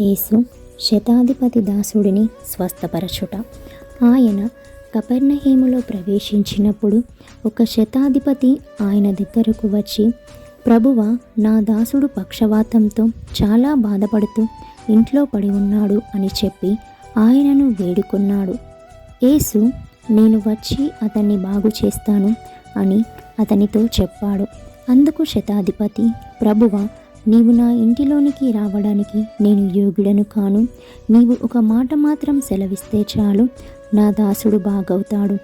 యేసు శతాధిపతి దాసుడిని స్వస్థపరచుట. ఆయన కపర్ణహేములో ప్రవేశించినప్పుడు ఒక శతాధిపతి ఆయన దగ్గరకు వచ్చి ప్రభువ నా దాసుడు పక్షవాతంతో చాలా బాధపడుతూ ఇంట్లో పడి ఉన్నాడు అని చెప్పి ఆయనను వేడుకున్నాడు. యేసు నేను వచ్చి అతన్ని బాగు చేస్తాను అని అతనితో చెప్పాడు. అందుకు శతాధిపతి ప్రభువ నీవు నా ఇంటిలోనికి రావడానికి నేను యోగ్యుడను కాను. నీవు ఒక మాట మాత్రం సెలవిస్తే చాలు. నా దాసుడు బాగవుతాడు.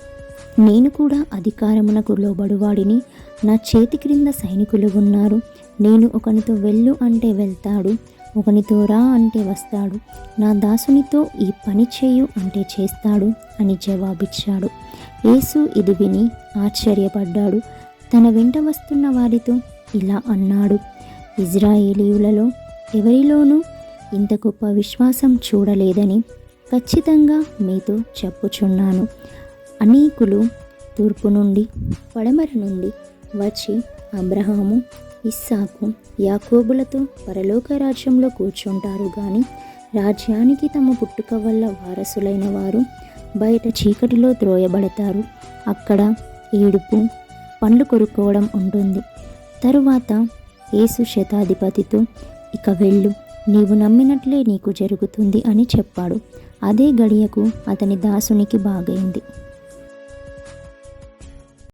నేను కూడా అధికారమునకు లోబడువాడిని. నా చేతి క్రింద సైనికులు ఉన్నారు. నేను ఒకనితో వెళ్ళు అంటే వెళ్తాడు. ఒకనితో రా అంటే వస్తాడు. నా దాసునితో ఈ పని చేయు అంటే చేస్తాడు అని జవాబిచ్చాడు. యేసు ఇది విని ఆశ్చర్యపడ్డాడు. తన వెంట వస్తున్న వారితో ఇలా అన్నాడు. ఇజ్రాయేలీయులలో ఎవరిలోనూ ఇంత గొప్ప విశ్వాసం చూడలేదని ఖచ్చితంగా మీతో చెప్పుచున్నాను. అనేకులు తూర్పు నుండి పడమర నుండి వచ్చి అబ్రహాము ఇస్సాకు యాకోబులతో పరలోక రాజ్యంలో కూర్చుంటారు. కానీ రాజ్యానికి తమ పుట్టుక వల్ల వారసులైన వారు బయట చీకటిలో త్రోయబడతారు. అక్కడ ఏడుపు పండ్లు కొరుక్కోవడం ఉంటుంది. తరువాత యేసు శతాధిపతితో ఇక వెళ్ళు నీవు నమ్మినట్లే నీకు జరుగుతుంది అని చెప్పాడు. అదే గడియకు అతని దాసునికి బాగైంది.